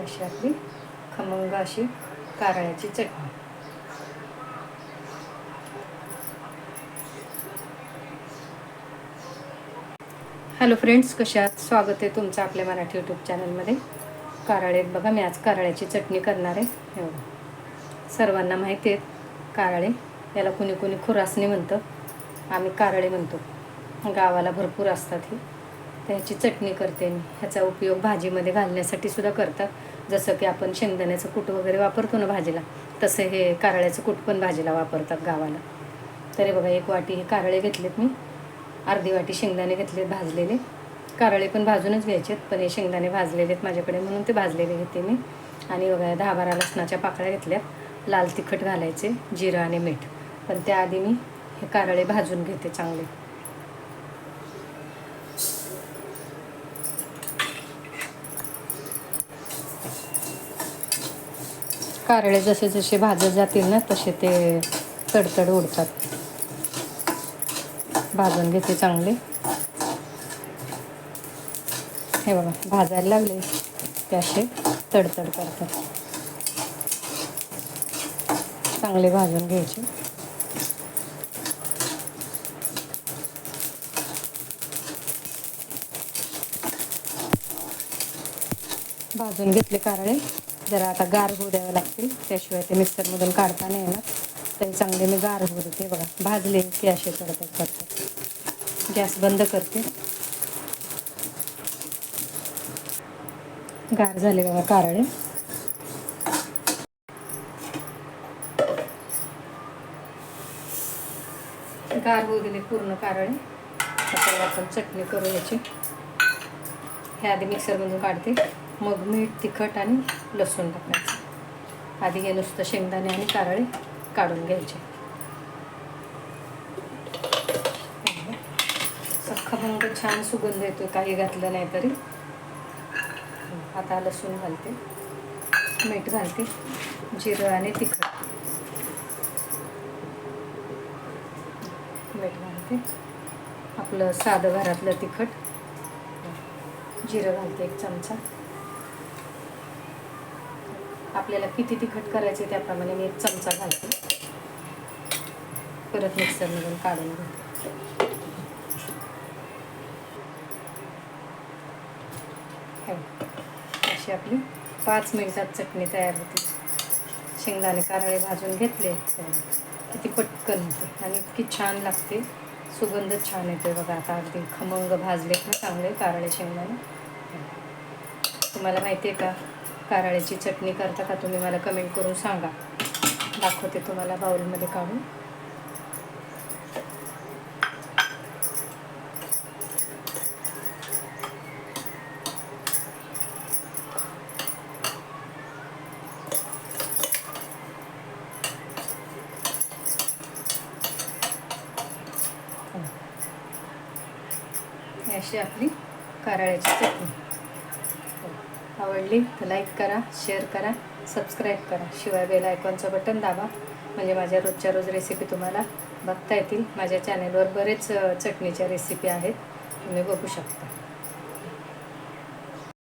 अशी आपली खमंग अशी कारळ्याची चटणी. हॅलो फ्रेंड्स कशात स्वागत आहे तुमचं आपल्या मराठी यूट्यूब चॅनलमध्ये. कारळे बघा मी आज कारळ्याची चटणी करणार आहे. एवढं सर्वांना माहिती आहेत कारळे याला कुणी कुणी खुरासणी म्हणतं. आम्ही कारळे म्हणतो. गावाला भरपूर असतात ही. त्याची चटणी करते मी. ह्याचा उपयोग भाजीमध्ये घालण्यासाठी सुद्धा करतात. जसं की आपण शेंगदाण्याचं कूट वगैरे वापरतो ना भाजीला तसं हे कारळ्याचं कूट पण भाजीला वापरतात गावाला. तरी बघा एक वाटी हे कारळे घेतलेत मी. अर्धी वाटी शेंगदाणे घेतलेत भाजलेले. कारळे पण भाजूनच घ्यायचे आहेत पण हे शेंगदाणे भाजलेले आहेत माझ्याकडे म्हणून ते भाजलेले घेते मी. आणि बघा दहा बारा लसणाच्या पाकळ्या घेतल्यात. लाल तिखट घालायचे जिरं आणि मीठ. पण त्याआधी मी हे कारळे भाजून घेते चांगले. कारळे जसे जसे भाजत जातील ना तसे ते तडतड उडतात. भाजून घेते चांगले. हे बघा भाजायला लागले. ते असे तडतड करतात. चांगले भाजून घ्यायचे. भाजून घेतले कारळे. जरा आता गार होऊ द्यावे लागतील. त्याशिवाय ते मिक्सरमधून काढता नाही येणार. तरी चांगले मी गार होऊ देते. बघा भाजले की असे तडतड करतात गॅस बंद करते. गार झाले बघा कारळे. गार होऊ दिले पूर्ण कारळे. आता आपण चटणी करू याची. हे आधी मिक्सरमधून काढते. मग मीठ तिखट आणि लसूण टाकायचं. आधी हे नुसतं शेंगदाणे आणि कारळे काढून घ्यायचे. खमंग छान सुगंध येतो काही घातलं नाही तरी. आता लसूण घालते मीठ घालते जिरं आणि तिखट. मीठ घालते. आपलं साधं घरातलं तिखट. जिरं घालते एक चमचा. आपल्याला किती तिखट करायचे त्याप्रमाणे मी एक चमचा घालते. परत मिक्सरमधून काढून घेते. अशी आपली पाच मिनिटात चटणी तयार होते. शेंगदाणे कारळे भाजून घेतले. किती पटकन होते आणि इतकी छान लागते. सुगंध छान येतोय बघा. आता अगदी खमंग भाजलेत ना चांगले कारळे शेंगदाणे. तुम्हाला माहिती आहे का? कारळ्याची चटणी करता का तुम्ही मला कमेंट करून सांगा. दाखवते तुम्हाला बाउलमध्ये काढून. अशी आपली कारळ्याची चटणी. आवडली तर लाईक करा शेअर करा सबस्क्राईब करा. शिवाय बेल आयकॉनचं बटन दाबा. म्हणजे माझ्या रोजच्या रोज रेसिपी तुम्हाला बघता येतील. माझ्या चॅनेलवर बरेच चटणीच्या रेसिपी आहेत. तुम्ही बघू शकता.